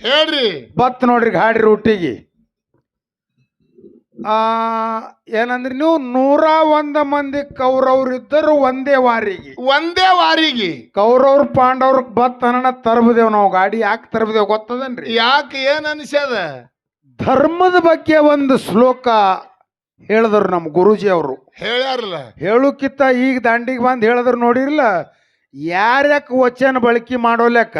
ಹೇಳ್ರಿ. ಬತ್ ನೋಡ್ರಿ ಗಾಡಿ ರೂಟಿಗೆ ಆ ಏನಂದ್ರೆ ನೀವು? ನೂರ ಒಂದ ಮಂದಿ ಕೌರವ್ರಿದ್ದರು ಒಂದೇ ವಾರಿಗೆ. ಒಂದೇ ವಾರಿಗೆ. ಕೌರವ್ರ ಪಾಂಡವ್ರ ಬತ್ ಅನ್ನ ತರ್ಬದೇವ್ ನಾವು. ಗಾಡಿ ಯಾಕೆ ತರ್ಬದೇವ್ ಗೊತ್ತದನ್ರಿ? ಯಾಕೆ ಏನ್ ಅನಿಸ್ಯದ? ಧರ್ಮದ ಬಗ್ಗೆ ಒಂದು ಶ್ಲೋಕ ಹೇಳಿದ್ರು ನಮ್ಮ ಗುರುಜಿ ಅವರು. ಹೇಳ್ಯಾರಲ್ಲ. ಹೇಳುಕಿತ್ತ ಈಗ ದಾಂಡಿಗೆ ಬಂದು ಹೇಳಿದ್ರು ನೋಡಿರಲ್ಲ ಯಾರ್ಯಾಕ ವಚನ ಬಳಕೆ ಮಾಡೋಲ್ಯಾಕ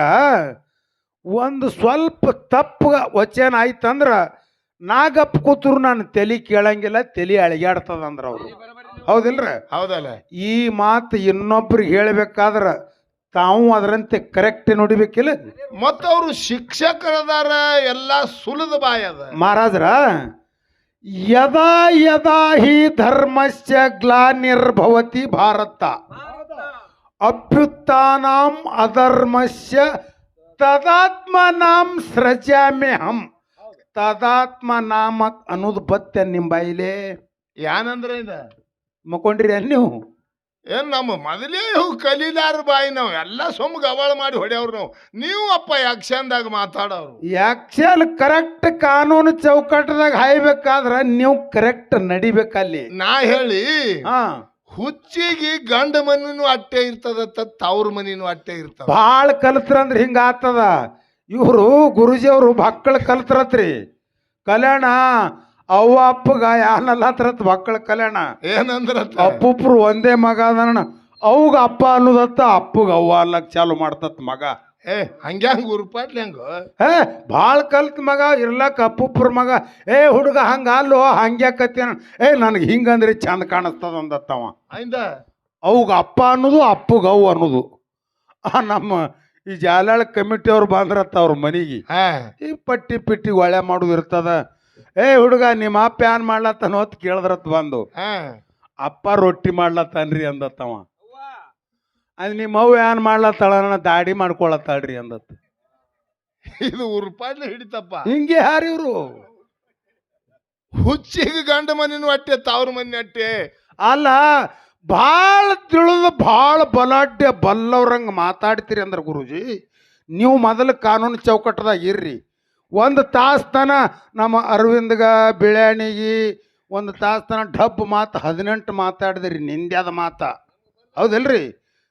ಒಂದು ಸ್ವಲ್ಪ ತಪ್ಪು ವಚನ ಆಯ್ತಂದ್ರ ನಾಗಪ್ಪ ಕೂತರು ನಾನು ತಲೆ ಕೇಳಂಗಿಲ್ಲ ತಲೆ ಅಳಿಗಾಡ್ತದ ಅಂದ್ರೆ ಅವರು. ಹೌದಿಲ್ರ? ಹೌದಲ್ಲ. ಈ ಮಾತು ಇನ್ನೊಬ್ರಿಗೆ ಹೇಳ್ಬೇಕಾದ್ರ ತಾವು ಅದರಂತೆ ಕರೆಕ್ಟ್ ನೋಡಿಬೇಕಿಲ್ಲ? ಮತ್ತ ಅವರು ಶಿಕ್ಷಕರದಾರ ಎಲ್ಲ ಸುಲದ ಬಾಯದ ಮಹಾರಾಜ್ರ ಯದಾ ಯದಾ ಹಿ ಧರ್ಮಸ್ಯ ಗ್ಲಾನಿರ್ಭವತಿ ಭಾರತ. ಅಭ್ಯುತ್ಥಾನಾಂ ಅಧರ್ಮಸ್ಯ ತದಾತ್ಮನಾಂ ತದಾತ್ಮ ನಾಮ ಅನ್ನೋದು ಬತ್ತೆ ನಿಮ್ಮ ಬಾಯಿಲೆ. ಯಾನಂದ್ರೆ ಇದ? ಮಕ್ಕೊಂಡ್ರಿ ನೀವು? ಏನ್ ನಮ್ಮ ಮೊದಲೇ ಇವು ಕಲೀಲಾರ ಬಾಯಿ ನಾವು. ಎಲ್ಲ ಸೊಮ್ಗ ಅವಳ ಮಾಡಿ ಹೊಡೆಯವ್ರು ನಾವು. ನೀವು ಅಪ್ಪ ಯಾಕ್ಷನ್ದಾಗ ಮಾತಾಡೋರು. ಯಾಕ್ಷನ್ ಕರೆಕ್ಟ್ ಕಾನೂನು ಚೌಕಟ್ಟದಾಗ ಹಾಯ್ಬೇಕಾದ್ರ ನೀವು ಕರೆಕ್ಟ್ ನಡಿಬೇಕಲ್ಲಿ. ನಾ ಹೇಳಿ ಹಾ. ಹುಚ್ಚಿಗೆ ಗಂಡ ಮನಿನೂ ಅಟ್ಟೆ ಇರ್ತದತ್ತ ತವ್ರ ಮನಿನೂ ಅಟ್ಟೆ ಇರ್ತದ. ಭಾಳ ಕಲ್ತ್ರಂದ್ರೆ ಹಿಂಗ ಆತದ. ಇವರು ಗುರುಜಿ ಅವರು ಮಕ್ಕಳು ಕಲ್ತ್ರತ್ರಿ. ಕಲ್ಯಾಣ ಅವ್ವ ಅಪ್ಪಗ ಯಾನಲ್ಲ ಹತ್ರತ್ ಮಕ್ಕಳ ಕಲ್ಯಾಣ? ಏನಂದ್ರ ಅಪ್ಪುಪ್ರು ಒಂದೇ ಮಗ ಅದಣ್ಣ ಅವ್ಗ ಅಪ್ಪ ಅನ್ನೋದತ್ತ ಅಪ್ಪಗ ಅವ್ವ ಅಲ್ಲಕ್ಕೆ ಚಾಲು ಮಾಡ್ತತ್ ಮಗ. ಏ ಹಂಗೆ ಉರುಪಾಟ್ಲಿ ಹಂಗ? ಏ ಭಾಳ ಕಲ್ತ್ ಮಗ ಇರ್ಲಕ್ಕ ಅಪ್ಪುಪ್ರ ಮಗ. ಏ ಹುಡುಗ ಹಂಗ ಅಲ್ಲೋ ಹಂಗ್ಯಾಕತ್ತೇನ ಏ ನನಗೆ ಹಿಂಗಂದ್ರೆ ಚಂದ ಕಾಣಿಸ್ತದ ಅಂದತ್ತವ. ಆಯ್ದ ಅವ್ಗ ಅಪ್ಪ ಅನ್ನೋದು ಅಪ್ಪಗ ಅವು ಅನ್ನೋದು. ಆ ನಮ್ಮ ಈ ಜಾಲಾಳ ಕಮಿಟಿ ಅವ್ರು ಬಂದ್ರತ್ತ ಅವ್ರ ಮನೆಗೆ. ಹಾ. ಈ ಪಟ್ಟಿ ಪಿಟ್ಟಿ ಒಳ್ಳೆ ಮಾಡೋದು ಇರ್ತದ. ಏ ಹುಡುಗ ನಿಮ್ಮ ಅಪ್ಪ ಏನ್ ಮಾಡ್ಲತ್ತ ಅನ್ನೋತ್ ಕೇಳದ್ರತ್ ಬಂದು. ಅಪ್ಪ ರೊಟ್ಟಿ ಮಾಡ್ಲತ್ತಾನ್ರಿ ಅಂದತ್ತವ. ಅದ್ ನಿಮ್ಮ ಅವ್ ಏನ್ ಮಾಡ್ಲತ್ತಾಳ? ದಾಡಿ ಮಾಡ್ಕೊಳತ್ತಾಳ್ರಿ ಅಂದತ್ತು ಇದು ಉರ್ಪಾಡ್ಲೆ ಹಿಡಿತಪ್ಪ. ಹಿಂಗೆ ಯಾರು ಇವ್ರು? ಹುಚ್ಚಿಗೆ ಗಂಡ ಮನಿನೂ ಅಟ್ಟೆ ತಾವ್ರ ಮನೆ ಅಟ್ಟೆ. ಅಲ್ಲ ಭಾಳ ತಿಳಿದು ಭಾಳ ಬಲಾಢ್ಯ ಬಲ್ಲವ್ರಂಗೆ ಮಾತಾಡ್ತೀರಿ ಅಂದ್ರೆ ಗುರುಜಿ ನೀವು ಮೊದಲು ಕಾನೂನು ಚೌಕಟ್ಟದಾಗ ಇರ್ರಿ. ಒಂದು ತಾಸು ತನ ನಮ್ಮ ಅರವಿಂದ್ಗ ಬಿಳ್ಯಾಣಿಗೆ ಒಂದು ತಾಸು ತನ ಡಬ್ ಮಾತು ಹದಿನೆಂಟು ಮಾತಾಡಿದ್ರಿ ನಿಂದ್ಯಾದ ಮಾತ. ಹೌದಿಲ್ರಿ?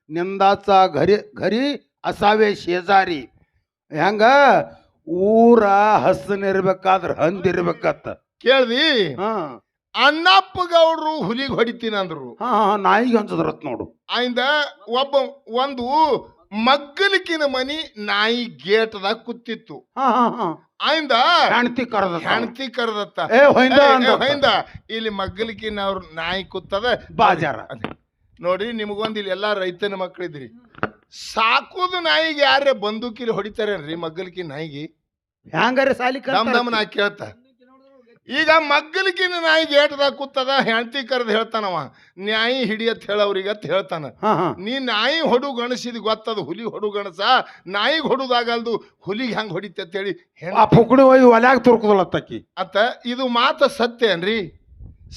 ನಿಂದಾಚ ಘರಿ ಘರಿ ಅಸಾವೆ ಶೇಜಾರಿ. ಹೆಂಗ? ಊರ ಹಸನಿರ್ಬೇಕಾದ್ರೆ ಹಂದಿರ್ಬೇಕತ್ತ. ಕೇಳ್ದಿ? ಹಾಂ. ಅಣ್ಣಪ್ಪ ಗೌಡ್ರು ಹುಲಿಗೆ ಹೊಡಿತೀನಿ ಅಂದ್ರು ಹಾಂ ಹಾಂ ನಾಯಿಗೆ ಹಂಚದ್ರತ್ ನೋಡು. ಆಯ್ದ ಒಬ್ಬ ಒಂದು ಮಗ್ಗಲಿಕಿನ ಮನಿ ನಾಯಿ ಗೇಟ್ದಾಗ ಕೂತಿತ್ತು. ಹಾ ಹಾ ಹಾ. ಆಯ್ದ ಹೆಣ್ತಿ ಕರೆದ ಹೆಣ್ತಿ ಕರೆದತ್ತ. ಏ ಹೊಯ್ದ ಏ, ಏ, ಅಂದ ಹೊಯ್ದ. ಇಲ್ಲಿ ಮಗ್ಗಲಿಕಿನ ಅವ್ರ ನಾಯಿ ಕೂತದ. ಬಾಜಾರ. ನೋಡಿ ನಿಮಗೊಂದು ಇಲ್ಲಿ ಎಲ್ಲ ರೈತನ ಮಕ್ಕಳಿದ್ರಿ ಸಾಕೋದು ನಾಯಿಗೆ ಯಾರೇ ಬಂದೂಕಿಲಿ ಹೊಡಿತಾರೇನ್ರಿ ಮಗ್ಗಲಿಕಿನ ನಾಯಿಗೆ? ಹ್ಯಾಂಗಾರೆ ಸಾಲಿ ನಮ್ ನಮ್ ನಾ ಕೇಳ್ತ. ಈಗ ಮಗ್ಗಲಿಕಿನ ನಾಯಿಗೆ ಏಟದಾಗ ಕೂತದ ಹೆಂಡತಿ ಕರೆದು ಹೇಳ್ತಾನವ ನ್ಯಾಯಿ ಹಿಡಿಯತ್ ಹೇಳವ್ರಿಗೆ ಅಂತ ಹೇಳ್ತಾನ. ನೀ ನಾಯಿ ಹೊಡು ಗಣಸಿದ್ ಗೊತ್ತದ ಹುಲಿ ಹೊಡು ಗಣಸ ನಾಯಿಗೆ ಹೊಡುದಾಗಲ್ದು ಹುಲಿಗೆ ಹೆಂಗ್ ಹೊಡಿತೇಳಿ ಆ ಪುಕ್ಕಡಿ ಒಯ್ದು ಒಲ್ಯಾಗ ತುರ್ಕುದಲತ್ತಕ್ಕಿ ಅತ್ತ ಇದು ಮಾತ ಸತ್ಯ ಏನ್ರಿ?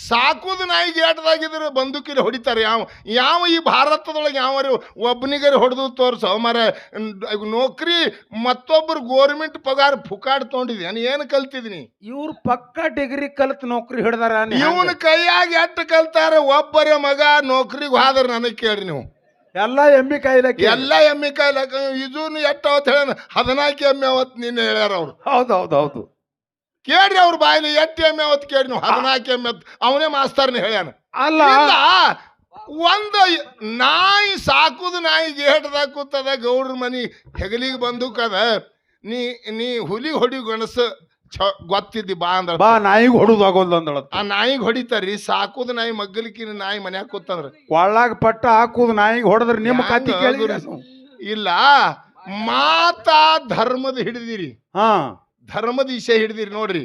ಸಾಕುದು ನಾಯಿ ಗೇಟ್ದಾಗಿದ್ರೆ ಬಂದೂಕಿಲಿ ಹೊಡಿತಾರೆ. ಯಾವ ಯಾವ ಈ ಭಾರತದೊಳಗೆ ಯಾವರು ಒಬ್ಬನಿಗರಿ ಹೊಡೆದು ತೋರಿಸೋ ಮರ ನೌಕರಿ ಮತ್ತೊಬ್ಬರು ಗೋರ್ಮೆಂಟ್ ಪಗಾರ ಫುಕಾಡ್ ತೊಗೊಂಡಿದ್ದೀನಿ ಏನು ಕಲ್ತಿದ್ದೀನಿ ಇವ್ರು ಪಕ್ಕ ಡಿಗ್ರಿ ಕಲ್ತ್ ನೌಕರಿ ಹಿಡ್ದಾರ ಇವನ ಕೈಯಾಗಿ ಎಟ್ಟು ಕಲ್ತಾರ? ಒಬ್ಬರ ಮಗ ನೌಕರಿಗೆ ಹೋದ್ರ ನನಗೆ ಕೇಳ್ರಿ ನೀವು. ಎಲ್ಲ ಎಮ್ಮಿ ಕಾಯಿಲಕ್ಕೆ ಎಲ್ಲ ಎಮ್ಮೆ ಕಾಯ್ಲಕ್ಕ ಇದೂನು ಎಟ್ಟು ಅವತ್ತು ಹೇಳ ಹದಿನಾಲ್ಕು ಎಮ್ಮೆ ಅವತ್ತು ನಿನ್ನೆ ಹೇಳ್ಯಾರ ಅವ್ರು. ಹೌದು ಹೌದು ಹೌದು. ಕೇಳ್ರಿ ಅವ್ರ ಬಾಯಿಲಿ ಎಟ್ಟು ಎಮ್ಮೆ ಅವತ್ತು ಕೇಳಿ ನೀವು ಹದಿನಾಲ್ಕು ಎಮ್ಮೆ ಹೊತ್ತು. ಅವನೇ ಮಾಸ್ತರ್ನ ಹೇಳ್ಯಾನ. ಅಲ್ಲ. ಒಂದು ನಾಯಿ ಸಾಕುದು ನಾಯಿ ಗೇಟ್ದಾಗ ಕೂತದ ಗೌಡ್ರ ಮನಿ ಹೆಗಲಿಗೆ ಬಂದೂಕದ ನೀ ನೀ ಹುಲಿ ಹೊಡಿ ಗಣಸ ಗೊತ್ತಿದ್ದಿ ಬಾ ಅಂದ್ರ ಬಾ ನಾಯಿಗೆ ಹೊಡುದು ಆಗೋಲ್ಲ ಅಂದಳತ್ತ ಆ ನಾಯಿಗೆ ಹೊಡಿತಾರ್ರಿ ಸಾಕುದು ನಾಯಿ ಮಗ್ಗಲಿಕ್ಕಿನ ನಾಯಿ ಮನ್ಯಾಗ ಕೂತಂದ್ರ. ಕೊಳ್ಳಾಗ ಪಟ್ಟ ಹಾಕುದ ನಾಯಿಗೆ ಹೊಡೆದ್ರೆ ನಿಮ್ಮ ಕತ್ತಿ ಕೇಳಿದ್ರೆ ಇಲ್ಲ ಮಾತಾ ಧರ್ಮದ ಹಿಡಿದಿರಿ. ಹಾ. ಧರ್ಮದ ವಿಷಯ ಹಿಡಿದಿರಿ ನೋಡ್ರಿ.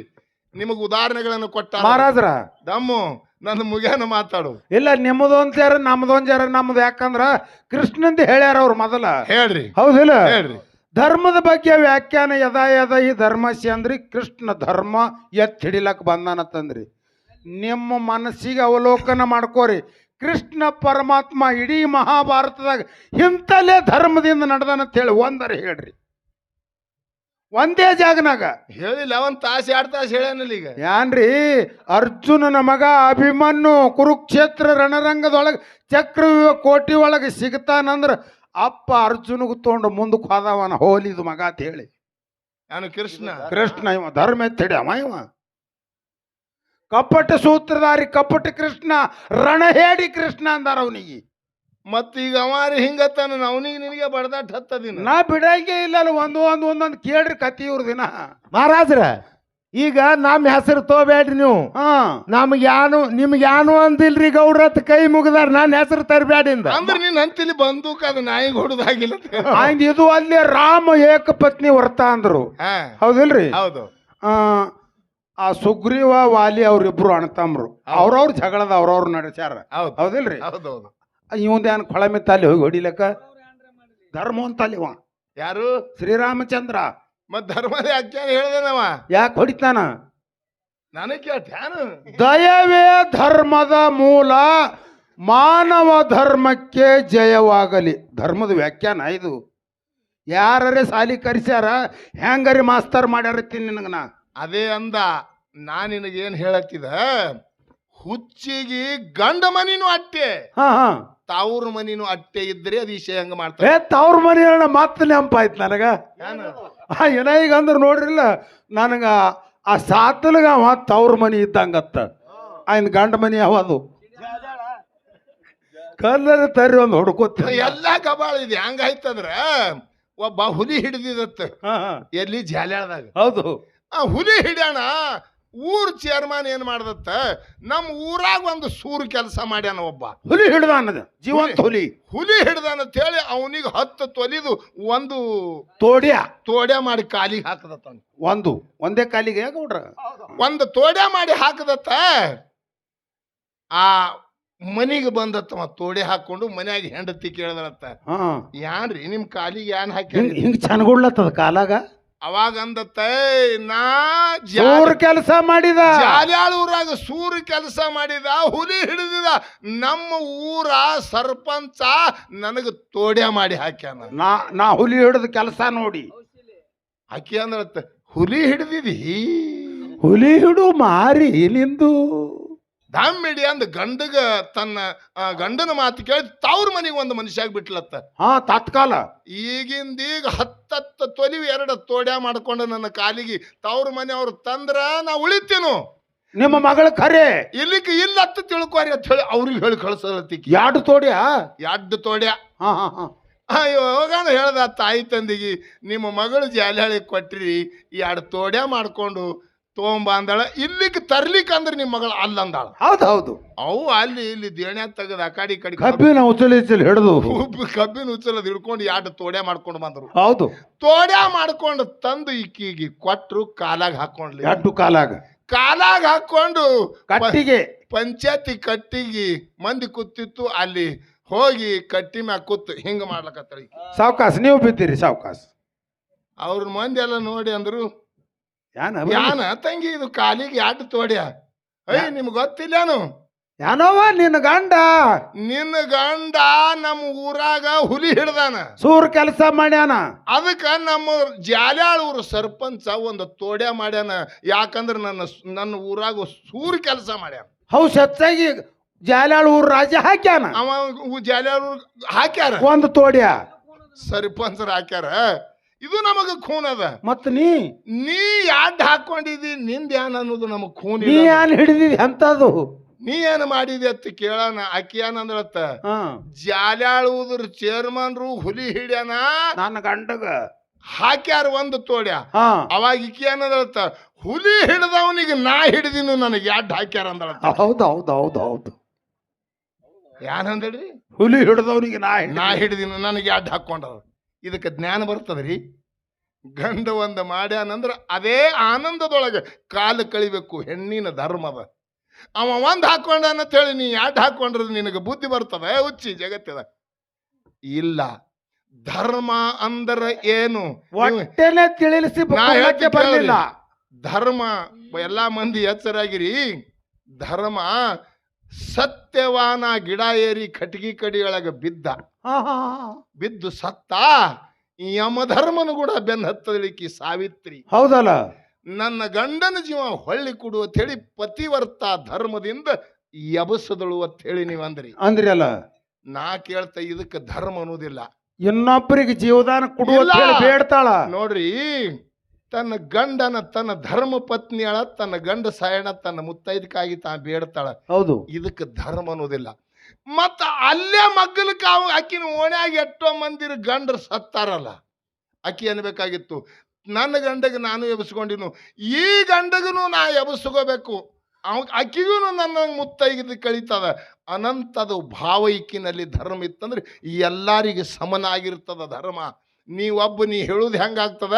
ನಿಮಗೆ ಉದಾಹರಣೆಗಳನ್ನು ಕೊಟ್ಟ ಮಹಾರಾಜರ. ದಮ್ಮು ನನ್ನ ಮುಗಿಯನ ಮಾತಾಡು. ಇಲ್ಲ ನಿಮ್ಮದೊಂದ್ ಜಾರ ನಮ್ದೊಂದ್ ಜಾರ ನಮ್ದು ಯಾಕಂದ್ರ ಕೃಷ್ಣಂದ ಹೇಳ್ಯಾರ ಅವ್ರು ಮೊದಲ. ಹೇಳ್ರಿ. ಹೌದಿಲ್ಲ ಹೇಳ್ರಿ. ಧರ್ಮದ ಬಗ್ಗೆ ವ್ಯಾಖ್ಯಾನ ಯದ ಯದ ಈ ಧರ್ಮಸಿ ಅಂದ್ರಿ ಕೃಷ್ಣ ಧರ್ಮ ಎತ್ ಹಿಡಿಲಕ್ ಬಂದಾನತ್ತಂದ್ರಿ ನಿಮ್ಮ ಮನಸ್ಸಿಗೆ ಅವಲೋಕನ ಮಾಡ್ಕೋರಿ. ಕೃಷ್ಣ ಪರಮಾತ್ಮ ಇಡೀ ಮಹಾಭಾರತದಾಗ ಇಂತಲೇ ಧರ್ಮದಿಂದ ನಡೆದಾನಂತ ಹೇಳಿ ಒಂದರ ಹೇಳ್ರಿ. ಒಂದೇ ಜಾಗನಾಗ. ಹೇಳಿಲ್ಲ ಒಂದ್ ತಾಸು ಎರಡು ತಾಸು ಹೇಳ್ಯಾನಲ್ಲ ಈಗ. ಯಾನ್ರಿ? ಅರ್ಜುನನ ಮಗ ಅಭಿಮನ್ಯು ಕುರುಕ್ಷೇತ್ರ ರಣರಂಗದೊಳಗೆ ಚಕ್ರವ್ಯೂಹ ಕೋಟಿ ಒಳಗೆ ಸಿಗ್ತಾನಂದ್ರ ಅಪ್ಪ ಅರ್ಜುನಗ್ ತೊಗೊಂಡು ಮುಂದಕ್ಕೆ ಹೋದವನ ಹೋಲಿದು ಮಗ ಅಂತ ಹೇಳಿ. ನಾನು ಕೃಷ್ಣ? ಕೃಷ್ಣ ಇವ ಧರ್ಮ ಎತ್ತಡಿ ಅವ ಇವ. ಕಪಟ ಸೂತ್ರಧಾರಿ ಕಪಟ ಕೃಷ್ಣ ರಣಹೇಡಿ ಕೃಷ್ಣ ಅಂದಾರ ಅವನಿಗೆ. ಮತ್ತ ಈಗ ಅವಾರಿ ಹಿಂಗತ್ತಾನ ಅವನಿಗೆ ನಿನಗೆ ಬಡದಾಟ ಹತ್ತದಿನ ನಾ ಬಿಡಂಗೆ ಇಲ್ಲ ಅಲ್ಲ ಒಂದು ಒಂದು ಒಂದೊಂದು ಕೇಳ್ರಿ ಕತಿ ಇವ್ರ ದಿನ. ಮಹಾರಾಜ್ರ ಈಗ ನಮ್ಮ ಹೆಸರು ತೋಬೇಡ್ರಿ ನೀವು. ಹಾ. ನಮ್ಗೆ ಯಾನು ನಿಮ್ಗೆ ಯಾನು ಅಂದಿಲ್ರಿ ಗೌಡ್ರತ್ ಕೈ ಮುಗಿದಾರ ನನ್ನ ಹೆಸರು ತರಬೇಡಿ ಅಂದ್ರೆ ನೀನ್ ಅಂತಿಲಿ ಬಂದೂಕ ಅದು ನಾಯಿಗೆ ಹೊಡೆದಾಗಿಲ್ಲ ಇದು ಅಲ್ಲಿ ರಾಮ ಏಕಪತ್ನಿ ವ್ರತ ಅಂದ್ರು. ಹಾ. ಹೌದಿಲ್ರಿ? ಹೌದು. ಆ, ಆ ಸುಗ್ರೀವ ವಾಲಿ ಅವ್ರಿಬ್ರು ಅಣ್ತಮ್ರು ಅವ್ರವ್ರ ಜಗಳದ ಅವ್ರವ್ರು ನಡೆಸ್ಯಾರ. ಹೌದು. ಹೌದಿಲ್ರಿ? ಹೌದೌದು. ಇವಂದೇನು ಕೊಳಮಿತ್ತ ಅಲ್ಲಿ ಹೋಗಿ ಹೊಡಿಲಕ್ಕ? ಧರ್ಮ ಅಂತ ಅಲ್ಲಿ ಇವ. ಯಾರು? ಶ್ರೀರಾಮಚಂದ್ರ. ಮತ್ ಧರ್ಮದ ಹೇಳ್ದೇನವ ಯಾಕೆ ಹೊಡಿತಾನ? ನನಗೆ ಕೇಳ್ತ್ಯಾನು ದಯವೇ ಧರ್ಮದ ಮೂಲ ಮಾನವ ಧರ್ಮಕ್ಕೆ ಜಯವಾಗಲಿ. ಧರ್ಮದ ವ್ಯಾಖ್ಯಾನ ಇದು ಯಾರೇ ಸಾಲಿ ಕರಿಸ್ಯಾರ ಹೆಂಗರಿ ಮಾಸ್ತರ್ ಮಾಡ್ಯಾರತ್ತೀನಿ ನಿನಗ ನಾ? ಅದೇ ಅಂದ ನಾ ನಿನಗೇನು ಹೇಳತ್ತಿದ ಹುಚ್ಚಿಗೆ ಗಂಡ ಮನಿನೂ ಅಟ್ಟೆ. ಹಾ ಹಾ. ತಾವ್ರ ಮನಿನೂ ಅಟ್ಟೆ ಇದ್ರೆ ಅದು ವಿಷಯ ಹಂಗ ಮಾಡ್ತಾರೆ. ಏ ತವ್ರ ಮನೆ ಮತ್ತೆ ನೆನಪಾಯ್ತು ನನಗ. ಏನು? ಆ ಏನ ಈಗ ಅಂದ್ರೆ ನೋಡ್ರಿಲ್ಲ ನನಗ ಆ ಸಾತಲ್ಗ ಅವ ತವ್ರ ಮನಿ ಇದ್ದಂಗತ್ತ. ಆಯ್ನ ಗಂಡ ಮನಿ ಅವ ಅದು. ಕಲ್ಲರ ತರ್ರಿ ಒಂದು ಹುಡ್ಕೋತ. ಎಲ್ಲಾ ಕಬಾಳ ಇದೆ ಹಂಗಾಯ್ತಂದ್ರ ಒಬ್ಬ ಹುಲಿ ಹಿಡಿದಿದತ್ತ. ಎಲ್ಲಿ ಜಾಲ್ಯಾಳದಾಗ. ಹೌದು. ಆ ಹುಲಿ ಹಿಡ್ಯಾಣ ಊರ್ ಚೇರ್ಮನ್ ಏನ್ ಮಾಡ್ದತ್ತ? ನಮ್ಮ ಊರಾಗ ಒಂದು ಸೂರು ಕೆಲಸ ಮಾಡ್ಯಾನ ಒಬ್ಬ. ಹುಲಿ ಹಿಡ್ದ ಅನ್ನದ ಜೀವಂತ ಹುಲಿ. ಹುಲಿ ಹಿಡ್ದಾನ ಅಂತ ಹೇಳಿ ಅವನಿಗೆ ಹತ್ತು ತೊಲಿದು ಒಂದು ತೋಡ್ಯ? ತೋಡ್ಯ ಮಾಡಿ ಕಾಲಿಗೆ ಹಾಕದತ್ತ. ಒಂದು ಒಂದೇ ಕಾಲಿಗೆ ಗೌಡ್ರ ಒಂದು ತೋಡ್ಯ ಮಾಡಿ ಹಾಕದತ್ತ? ಆ ಮನಿಗೆ ಬಂದತ್ತ ತೋಡೆ ಹಾಕೊಂಡು ಮನ್ಯಾಗ ಹೆಂಡತಿ ಕೇಳದತ್ತ ಹಾ. ಯಾನ್ರಿ ನಿಮ್ ಕಾಲಿಗೆ ಯಾನ್ ಹಾಕಿ ಹಿಂಗ್ ಹಿಂಗ್ ಚನ್ಗುಡ್ಲತ್ತದ ಕಾಲಾಗ? ಅವಾಗ ಅಂದತ್ತ ನಾ ಜೋರ್ ಕೆಲಸ ಮಾಡಿದ. ಜಾಲ್ಯಾಳ ಊರಾಗ ಸೂರು ಕೆಲಸ ಮಾಡಿದ ಹುಲಿ ಹಿಡಿದಿದ ನಮ್ಮ ಊರ ಸರ್ಪಂಚ ನನಗ ತೋಡ್ಯ ಮಾಡಿ ಹಾಕ್ಯಾನ. ನಾ ನಾ ಹುಲಿ ಹಿಡಿದ ಕೆಲಸ ನೋಡಿ. ಹಾಕಿ ಅಂದ್ರತ್ತ ಹುಲಿ ಹಿಡಿದಿದಿ? ಹುಲಿ ಹಿಡು ಮಾರಿ ನಿಂದು. ದಾಮಿಡಿ ಅಂದ ಗಂಡಗ ತನ್ನ ಗಂಡನ ಮಾತು ಕೇಳಿ ತವ್ರ ಮನೆಗೆ ಒಂದು ಮನುಷ್ಯಾಗ ಬಿಟ್ಲತ್ತ ಹಾ ತತ್ಕಾಲ. ಈಗಿಂದ ಈಗ ಹತ್ತತ್ತು ತೊಲಿವಿ ಎರಡು ತೋಡ್ಯ ಮಾಡ್ಕೊಂಡು ನನ್ನ ಕಾಲಿಗೆ ತವ್ರ ಮನೆಯವ್ರು ತಂದ್ರ ನಾ ಉಳಿತೀನು. ನಿಮ್ಮ ಮಗಳ ಖರೆ. ಇಲ್ಲಿಕ್ಕೆ ಇಲ್ಲ ಅತ್ತ ತಿಳ್ಕೊರಿ ಅಂತ ಹೇಳಿ ಅವ್ರಿಗೆ ಹೇಳಿ ಕಳ್ಸಲತ್ತಿಕ್ ಎರಡು ತೋಡ್ಯ? ಎರಡು ತೋಡ್ಯ? ಹಾ ಹಾ ಹಾ. ಅಯ್ಯೋ ಹೋಗಾನ ಹೇಳ್ದ ತಾಯಿ ತಂದಿಗೆ ನಿಮ್ಮ ಮಗಳು ಜಾಲಹಳ್ಳಿ ಕೊಟ್ರಿ ಎರಡು ತೋಡ್ಯ ಮಾಡ್ಕೊಂಡು ತೊಗೊಂಬ ಅಂದಾಳೆ ಇಲ್ಲಿಗೆ ತರ್ಲಿಕ್ಕೆ ಅಂದ್ರೆ ನಿಮ್ಮ ಮಗಳು ಅಲ್ಲ ಅಂದಾಳ. ಹೌದು ಹೌದು. ಅವು ಅಲ್ಲಿ ಇಲ್ಲಿ ದೇಣ್ಯ ತೆಗದ ಆ ಕಡೆ ಈ ಕಡೆ ಕಬ್ಬಿನ ಉಚ್ಚಲಿ ಉಚ್ಚಲಿ ಹಿಡಿದು. ಕಬ್ಬಿನ ಉಚ್ಚಲ ಹಿಡ್ಕೊಂಡು ಎರಡು ತೋಡೆ ಮಾಡ್ಕೊಂಡು ಬಂದರು. ಹೌದು. ತೋಡ್ಯ ಮಾಡ್ಕೊಂಡು ತಂದು ಇಕ್ಕಿಗೆ ಕೊಟ್ರು ಕಾಲಾಗ ಹಾಕೊಂಡ್ಲಿ. ಎಡ್ಡು ಕಾಲಾಗ? ಕಾಲಾಗ ಹಾಕೊಂಡು ಕಟ್ಟಿಗೆ. ಪಂಚಾಯತಿ ಕಟ್ಟಿಗೆ ಮಂದಿ ಕೂತಿತ್ತು ಅಲ್ಲಿ ಹೋಗಿ ಕಟ್ಟಿ ಮ್ಯಾಗ ಕೂತು ಹಿಂಗ ಮಾಡ್ಲಕತ್ತಳಿ ಸಾವ್ಕಾಸ್ ನೀವು ಬಿದ್ದೀರಿ ಸಾವ್ಕಾಸ್. ಅವ್ರ ಮಂದಿ ಎಲ್ಲ ನೋಡಿ ಅಂದ್ರು ಯಾನ ಯಾನ ತಂಗಿ ಇದು ಕಾಲಿಗೆ ಯಾಟ್ ತೋಡ್ಯ? ಅಯ್ಯ ನಿಮ್ಗೆ ಗೊತ್ತಿಲ್ಲೇನು? ಯಾನೋವ ನಿನ್ನ ಗಂಡ? ನಿನ್ನ ಗಂಡ ನಮ್ಮ ಊರಾಗ ಹುಲಿ ಹಿಡ್ದಾನ. ಸೂರ್ ಕೆಲಸ ಮಾಡ್ಯಾನ. ಅದಕ್ಕ ನಮ್ಮ ಜಾಲ್ಯಾಳ ಊರು ಸರ್ಪಂಚ ಒಂದು ತೋಡ್ಯ ಮಾಡ್ಯಾನ. ಯಾಕಂದ್ರ ನನ್ನ ನನ್ನ ಊರಾಗ ಸೂರ್ ಕೆಲಸ ಮಾಡ್ಯಾನ. ಹೌಸ್ ಹೆಚ್ಚಾಗಿ ಜಾಲಾಳ ಊರ್ ರಾಜ ಹಾಕ್ಯಾನ. ಅವ ಜಾಲ್ಯಾಳ ಹಾಕ್ಯಾರ. ಒಂದು ತೋಡ್ಯ. ಸರ್ಪಂಚರ್ ಹಾಕ್ಯಾರ. ಇದು ನಮಗ ಖೂನ್ ಅದ. ಮತ್ ನೀ? ನೀ ಯಾಡ್ ಹಾಕೊಂಡಿದಿ ನಿಂದ ಏನ್ ಅನ್ನೋದು ನಮಗ್ ಖೂನ್ ನೀ ಇಲ್ಲ ಏನ್ ಹಿಡಿದಿ ಎಂತದು ನೀ ಏನ್ ಮಾಡಿದಿ ಅಂತ ಕೇಳಣ ಆಕಿ ಏನಂದ್ರತ್ತ ಹಾ. ಚೇರ್ಮನ್ ಚೇರ್ಮನ್ರು ಹುಲಿ ಹಿಡ್ಯಾನ? ನನ್ನ ಗಂಡಗ. ಹಾಕ್ಯಾರ ಒಂದು ತೋಡ್ಯ. ಹಾ. ಅವಾಗ ಇಕ್ಕಿ ಏನಂದ್ರತ್ತ ಹುಲಿ ಹಿಡ್ದವನಿಗೆ ನಾ ಹಿಡ್ದಿನು ನನಗೆ ಯಾಡ್ ಹಾಕ್ಯಾರ ಅಂದಳತ್ತ? ಹೌದು ಹೌದು ಹೌದು ಹೌದು ಅಂದ್ರಿ ಹುಲಿ ಹಿಡಿದವನಿಗೆ ನಾ ಹಿಡ್ದೆ. ನಾ ಹಿಡ್ದಿನು ನನಗೆ ಯಾಡ್ ಹಾಕೊಂಡವ ಇದಕ್ಕೆ ಜ್ಞಾನ ಬರ್ತದೆ ರೀ. ಗಂಡ ಒಂದು ಮಾಡ್ಯಾನಂದ್ರೆ ಅದೇ ಆನಂದದೊಳಗೆ ಕಾಲು ಕಳಿಬೇಕು ಹೆಣ್ಣಿನ ಧರ್ಮದ ಅವ ಒಂದು ಹಾಕೊಂಡ ಅಂತ ಹೇಳಿ ನೀ ಯಾಡ್ ಹಾಕೊಂಡ್ರೆ ನಿನಗೆ ಬುದ್ಧಿ ಬರ್ತದೆ? ಹುಚ್ಚಿ ಜಗತ್ತದ. ಇಲ್ಲ. ಧರ್ಮ ಅಂದ್ರೆ ಏನು? ತಿಳಿಸಿ ಬರಲಿಲ್ಲ. ಧರ್ಮ ಎಲ್ಲ ಮಂದಿ ಎಚ್ಚರಾಗಿರಿ. ಧರ್ಮ ಸತ್ಯವಾನ ಗಿಡ ಏರಿ ಕಟಗಿ ಕಡಿಯೊಳಗೆ ಬಿದ್ದ. ಹಾ ಹಾ ಹಾ. ಬಿದ್ದು ಸತ್ತ ಯಮಧರ್ಮನು ಕೂಡ ಬೆನ್ನತ್ತಲಿಕ್ಕೆ ಸಾವಿತ್ರಿ. ಹೌದಲ್ಲ? ನನ್ನ ಗಂಡನ ಜೀವ ಹೊಳ್ಳಿ ಕೊಡು ಅಂತ ಹೇಳಿ ಪತಿವರ್ತ ಧರ್ಮದಿಂದ ಎಬಸದಳು ಅಂತ ಹೇಳಿ ನೀವು ಅಂದ್ರಿ. ಅಂದ್ರಿ ಅಲ್ಲ? ನಾ ಕೇಳ್ತಾ ಇದಕ್ಕೆ ಧರ್ಮ ಅನ್ನೋದಿಲ್ಲ. ಇನ್ನೊಬ್ಬರಿಗೆ ಜೀವದಾನ ಕೊಡು ಅಂತ ಹೇಳಿ. ಬೇಡ್ತಾಳ. ನೋಡ್ರಿ ತನ್ನ ಗಂಡನ ತನ್ನ ಧರ್ಮ ಪತ್ನಿಯಳ ತನ್ನ ಗಂಡ ಸಾಯಣ ತನ್ನ ಮುತ್ತೈದಕ್ಕಾಗಿ ತಾ ಬೇಡ್ತಾಳ. ಹೌದು. ಇದಕ್ಕೆ ಧರ್ಮ ಅನ್ನೋದಿಲ್ಲ. ಮತ್ತ ಅಲ್ಲೇ ಮಗ್ಗಲಕ್ಕೆ ಅವ ಆಕಿನ ಓಣ್ಯಾಗ ಎಷ್ಟೋ ಮಂದಿರ ಗಂಡ್ರು ಸತ್ತಾರಲ್ಲ. ಅಕ್ಕಿ ಅನ್ಬೇಕಾಗಿತ್ತು, ನನ್ನ ಗಂಡಗೆ ನಾನು ಎಬ್ಸ್ಕೊಂಡಿನು, ಈ ಗಂಡಗೂ ನಾ ಎಬ್ಸ್ಕೋಬೇಕು. ಅವ ಆಕಿಗೂ ನನ್ನ ಮುತ್ತೈಗಿದ ಕಳೀತದ. ಅನಂತದ ಭಾವೈಕಿನಲ್ಲಿ ಧರ್ಮ ಇತ್ತಂದ್ರೆ ಎಲ್ಲರಿಗೆ ಸಮನಾಗಿರ್ತದ ಧರ್ಮ. ನೀವೊಬ್ಬ, ನೀ ಹೇಳುದು ಹೆಂಗಾಗ್ತದ?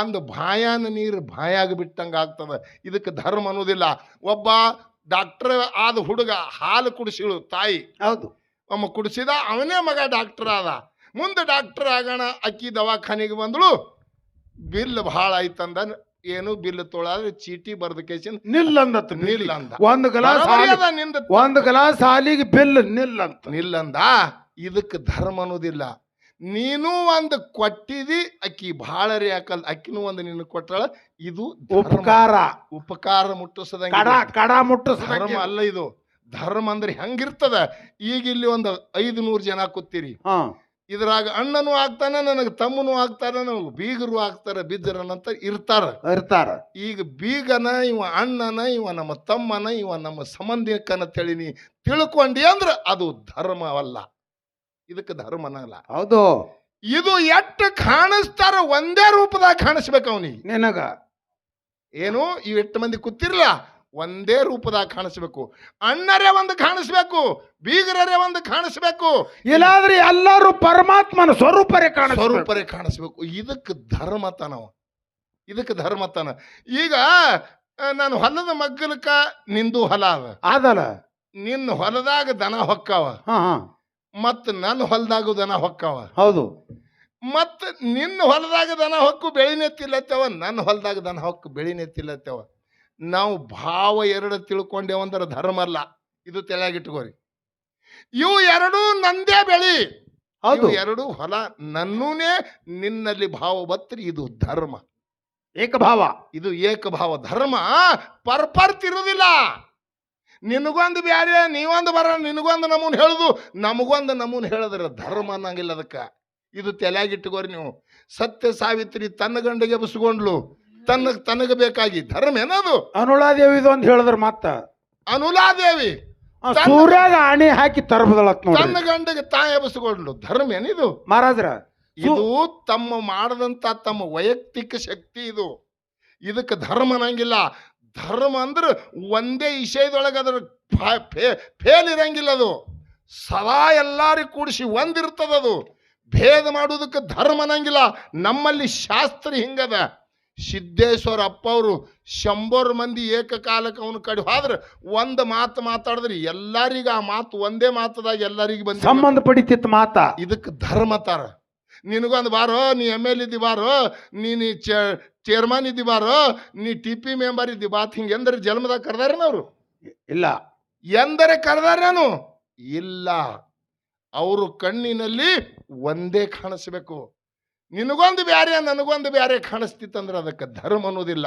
ಒಂದು ಬಾಯಾನ ನೀರು ಬಾಯಾಗ ಬಿಟ್ಟಂಗೆ ಆಗ್ತದೆ ಇದಕ್ಕೆ ಧರ್ಮ ಅನ್ನೋದಿಲ್ಲ. ಒಬ್ಬ ಡಾಕ್ಟರ್ ಆದ ಹುಡುಗ ಹಾಲು ಕುಡಿಸಿಳು ತಾಯಿ. ಹೌದು. ಅಮ್ಮ ಕುಡಿಸಿದ ಅವನೇ ಮಗ ಡಾಕ್ಟರ್ ಆದ. ಮುಂದೆ ಡಾಕ್ಟರ್ ಆಗೋಣ ಅಕ್ಕಿ ದವಾಖಾನೆಗೆ ಬಂದಳು. ಬಿಲ್ ಭಾಳ ಆಯ್ತಂದ ಏನು ಬಿಲ್ ತೊಳಾದ್ರೆ ಚೀಟಿ ಬರ್ದ ನಿಲ್ ನಿಲ್ಲಂದತ್ ನಿಲ್ಲ ಅಂದ ಒಂದು ಗ್ಲಾಸ್ನಿಂದ. ಒಂದು ಗ್ಲಾಸ್ ಹಾಲಿಗೆ ಬಿಲ್ ನಿಲ್ಲಂತ. ನಿಲ್ಲಂದ. ಇದಕ್ಕೆ ಧರ್ಮ ಅನ್ನೋದಿಲ್ಲ. ನೀನು ಒಂದು ಕೊಟ್ಟಿದಿ ಅಕ್ಕಿ ಭಾಳ ರೀ ಹಾಕಲ್ ಅಕ್ಕಿನೂ ಒಂದು ನಿನ್ನ ಕೊಟ್ಟಳ ಇದು ಉಪಕಾರ. ಉಪಕಾರ ಮುಟ್ಟಿಸದಂಗ ಕಡ ಕಡ ಧರ್ಮ ಅಲ್ಲ ಇದು. ಧರ್ಮ ಅಂದ್ರೆ ಹೆಂಗಿರ್ತದ? ಈಗ ಇಲ್ಲಿ ಒಂದು ಐದು ನೂರು ಜನ ಕೂತೀರಿ. ಹಾ. ಇದ್ರಾಗ ಅಣ್ಣನೂ ಆಗ್ತಾನ ನನಗೆ ತಮ್ಮನೂ ಆಗ್ತಾನೆ ನನಗೆ ಬೀಗರು ಆಗ್ತಾರ ಬಿದ್ದರನಂತ ಇರ್ತಾರ. ಇರ್ತಾರ. ಈಗ ಬೀಗನ ಇವ ಅಣ್ಣನ ಇವ ನಮ್ಮ ತಮ್ಮನ ಇವ ನಮ್ಮ ಸಂಬಂಧಿಕನ ತಿಳಿನಿ ತಿಳ್ಕೊಂಡಿ ಅಂದ್ರ ಅದು ಧರ್ಮವಲ್ಲ ಇದಕ್ಕೆ ಧರ್ಮನಲ್ಲ. ಹೌದು. ಇದು ಎಟ್ಟು ಕಾಣಿಸ್ತಾರ ಒಂದೇ ರೂಪದಾಗ ಕಾಣಿಸ್ಬೇಕು ಅವನಿಗೆ. ನಿನಗ. ಏನು? ಇವ್ ಎಷ್ಟು ಮಂದಿ ಕೂತಿರ್ಲ ಒಂದೇ ರೂಪದಾಗ ಕಾಣಿಸ್ಬೇಕು. ಅಣ್ಣರೇ ಒಂದು ಕಾಣಿಸ್ಬೇಕು ಬೀಗರರೇ ಒಂದು ಕಾಣಿಸ್ಬೇಕು. ಇಲ್ಲಾದ್ರೆ ಎಲ್ಲರೂ ಪರಮಾತ್ಮನ ಸ್ವರೂಪರೇ ಕಾಣ ಸ್ವರೂಪರೇ ಕಾಣಿಸ್ಬೇಕು. ಇದಕ್ಕೆ ಧರ್ಮತನವ ಇದಕ್ಕೆ ಧರ್ಮತನ. ಈಗ ನಾನು ಹೊಲದ ಮಗ್ಗಲಕ್ಕ ನಿಂದು ಹೊಲ ಅದ. ಅದಲ್ಲ ನಿನ್ನ ಹೊಲದಾಗ ದನ ಹೊಕ್ಕಾವ. ಹಾ. ಮತ್ತು ನನ್ನ ಹೊಲದಾಗೂ ದನ ಹೊಕ್ಕವ. ಹೌದು. ಮತ್ತು ನಿನ್ನ ಹೊಲದಾಗ ದನ ಹೊಕ್ಕು ಬೆಳಿನೇ ತಿಲ್ಲತ್ತವ ನನ್ನ ಹೊಲದಾಗ ದನ ಹೊಕ್ಕು ಬೆಳಿನೇ ತಿಲ್ಲತ್ತವ ನಾವು ಭಾವ ಎರಡು ತಿಳ್ಕೊಂಡೇವಂದ್ರೆ ಧರ್ಮ ಅಲ್ಲ. ಇದು ತಲೆಯಾಗಿಟ್ಕೋರಿ. ಇವು ಎರಡೂ ನಂದೇ ಬೆಳಿ. ಅದು ಎರಡು ಹೊಲ ನನ್ನೂನೇ ನಿನ್ನಲ್ಲಿ ಭಾವ ಬತ್ರಿ ಇದು ಧರ್ಮ. ಏಕಭಾವ. ಇದು ಏಕಭಾವ. ಧರ್ಮ ಪರ್ಪರ್ತ್ ಇರುವುದಿಲ್ಲ ನಿನಗೊಂದು ಬ್ಯಾರೆ ನೀವೊಂದು ಬರ ನಿನಗೊಂದು ನಮೂನ್ ಹೇಳುದು. ನಮಗೊಂದು ನಮೂನ್ ಹೇಳಿದ್ರ ಧರ್ಮ ಅನ್ನಂಗಿಲ್ಲ ಅದಕ್ಕೆ. ಇದು ತಲೆಯಾಗಿಟ್ಟುಕೋರಿ ನೀವು. ಸತ್ಯ ಸಾವಿತ್ರಿ ತನ್ನ ಗಂಡಿಗೆ ಬಸ್ಕೊಂಡ್ಲು. ತನ್ನ ತನಗೆ ಬೇಕಾಗಿ ಧರ್ಮ ಏನದು? ಅನುಳಾದೇವಿ ಇದೊಂದು ಹೇಳಿದ್ರ ಮತ್ತ. ಅನುಲಾದೇವಿ. ಸೂರ್ಯಾಗ ಆಣಿ ಹಾಕಿ ತರಬದಳತ್ ತನ್ನ ಗಂಡಿಗೆ ತಾ ಎಬಸ್ಕೊಂಡ್ಲು ಧರ್ಮ ಏನಿದು? ಮಹಾರಾಜ್ರ ಇದು ತಮ್ಮ ಮಾಡದಂತ ತಮ್ಮ ವೈಯಕ್ತಿಕ ಶಕ್ತಿ ಇದು. ಇದಕ್ಕೆ ಧರ್ಮ ಅನ್ನಂಗಿಲ್ಲ. ಧರ್ಮ ಅಂದ್ರೆ ಒಂದೇ ವಿಷಯದೊಳಗೆ ಅದರ ಫೇಲ್ ಇರಂಗಿಲ್ಲ ಅದು. ಸದಾ ಎಲ್ಲಾರಿಗೆ ಕೂಡಿಸಿ ಒಂದಿರ್ತದದು ಭೇದ ಮಾಡುವುದಕ್ಕೆ ಧರ್ಮ ಅನ್ನಂಗಿಲ್ಲ. ನಮ್ಮಲ್ಲಿ ಶಾಸ್ತ್ರ ಹಿಂಗದ. ಸಿದ್ದೇಶ್ವರ ಅಪ್ಪ ಅವರು ಶಂಬರ್ ಮಂದಿ ಏಕಕಾಲಕ್ಕೆ ಅವನ ಕಡೆ ಹೋದ್ರೆ ಒಂದು ಮಾತು ಮಾತಾಡಿದ್ರೆ ಎಲ್ಲರಿಗೂ ಆ ಮಾತು ಒಂದೇ ಮಾತದಾಗ ಎಲ್ಲರಿಗೂ ಬಂದ ಸಂಬಂಧ ಪಡಿತಿತ್ತು ಮಾತ. ಇದಕ್ಕೆ ಧರ್ಮ ತಾರ ನಿನಗೊಂದು ಬಾರೋ ನೀ ಎಂ ಎಲ್ ಇದ್ದಿ ಬಾರೋ ನೀ ಚೇರ್ಮನ್ ಇದ್ದಿ ಬಾರೋ ನೀ ಟಿ ಪಿ ಮೆಂಬರ್ ಇದ್ದಿ ಬಾತ್ ಹಿಂಗೆ ಎಂದರೆ ಜನ್ಮದಾಗ ಕರೆದಾರೇನ ಅವರು? ಇಲ್ಲ. ಎಂದರೆ ಕರೆದಾರೇನು ಇಲ್ಲ. ಅವರು ಕಣ್ಣಿನಲ್ಲಿ ಒಂದೇ ಕಾಣಿಸ್ಬೇಕು. ನಿನಗೊಂದು ಬ್ಯಾರೆ ನನಗೊಂದು ಬ್ಯಾರೆ ಕಾಣಿಸ್ತಿತ್ತಂದ್ರೆ ಅದಕ್ಕೆ ಧರ್ಮ ಅನ್ನೋದಿಲ್ಲ.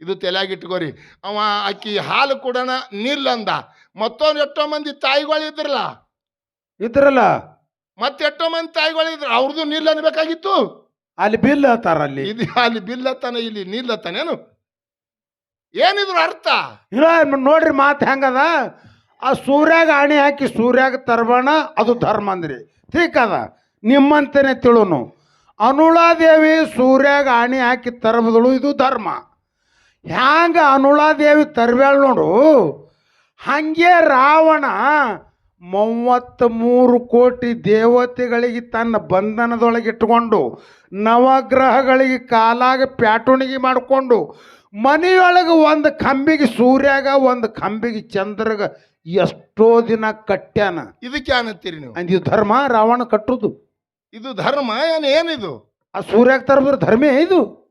ಇದು ತಲೆಯಾಗಿಟ್ಕೋರಿ ಅವ ಅಕ್ಕಿ ಹಾಲು ಕೊಡೋಣ ನಿಲ್ಲಂದ. ಮತ್ತೊಂದು ಎಷ್ಟೋ ಮಂದಿ ತಾಯಿಗಳು ಇದ್ರಲ್ಲ. ಇದ್ರಲ್ಲ. ಮತ್ತೆ ಎಷ್ಟೋ ಮಂದಿ ತಾಯಿಗಳಿದ್ರು ಅವ್ರದ್ದು ನಿಲ್ ಅನ್ಬೇಕಾಗಿತ್ತು ಅಲ್ಲಿ ಬಿಲ್ ಹೇಳ್ತಾರ ಅಲ್ಲಿ. ಇದು ಅಲ್ಲಿ ಬಿಲ್ಲತ್ತಾನ ಇಲ್ಲಿ ನಿಲ್ಲತ್ತಾನೇನು ಏನಿದ್ರು ಅರ್ಥ? ಇಲ್ಲ ನೋಡ್ರಿ ಮಾತು ಹೆಂಗದ? ಆ ಸೂರ್ಯಾಗ ಆಣಿ ಹಾಕಿ ಸೂರ್ಯಾಗ ತರಬಣ ಅದು ಧರ್ಮ ಅಂದ್ರಿ. ಠೀಕ್ ಅದ. ನಿಮ್ಮಂತನೇ ತಿಳುನು. ಅನುಳಾದೇವಿ ಸೂರ್ಯಾಗ ಆಣಿ ಹಾಕಿ ತರಬದಳು ಇದು ಧರ್ಮ. ಹ್ಯಾಂಗ ಅನುಳಾದೇವಿ ತರಬೇಳ ನೋಡು? ಹಂಗೆ ರಾವಣ ಮೂವತ್ತ್ ಮೂರು ಕೋಟಿ ದೇವತೆಗಳಿಗೆ ತನ್ನ ಬಂಧನದೊಳಗೆ ಇಟ್ಟುಕೊಂಡು ನವಗ್ರಹಗಳಿಗೆ ಕಾಲಾಗ ಪ್ಯಾಟುಣಿಗೆ ಮಾಡಿಕೊಂಡು ಮನೆಯೊಳಗೆ ಒಂದು ಕಂಬಿಗೆ ಸೂರ್ಯಾಗ ಒಂದು ಕಂಬಿಗೆ ಚಂದ್ರಗ ಎಷ್ಟೋ ದಿನ ಕಟ್ಟ್ಯಾನ. ಇದಕ್ಕೆ ಅನ್ನತ್ತೀರಿ ನೀವು? ಅಂದ್ ಇದು ಧರ್ಮ ರಾವಣ ಕಟ್ಟುದು. ಇದು ಧರ್ಮ ಏನ್ ಏನಿದು? ಆ ಸೂರ್ಯಾಗ ತರಬ್ರ ಧರ್ಮೇ ಇದು.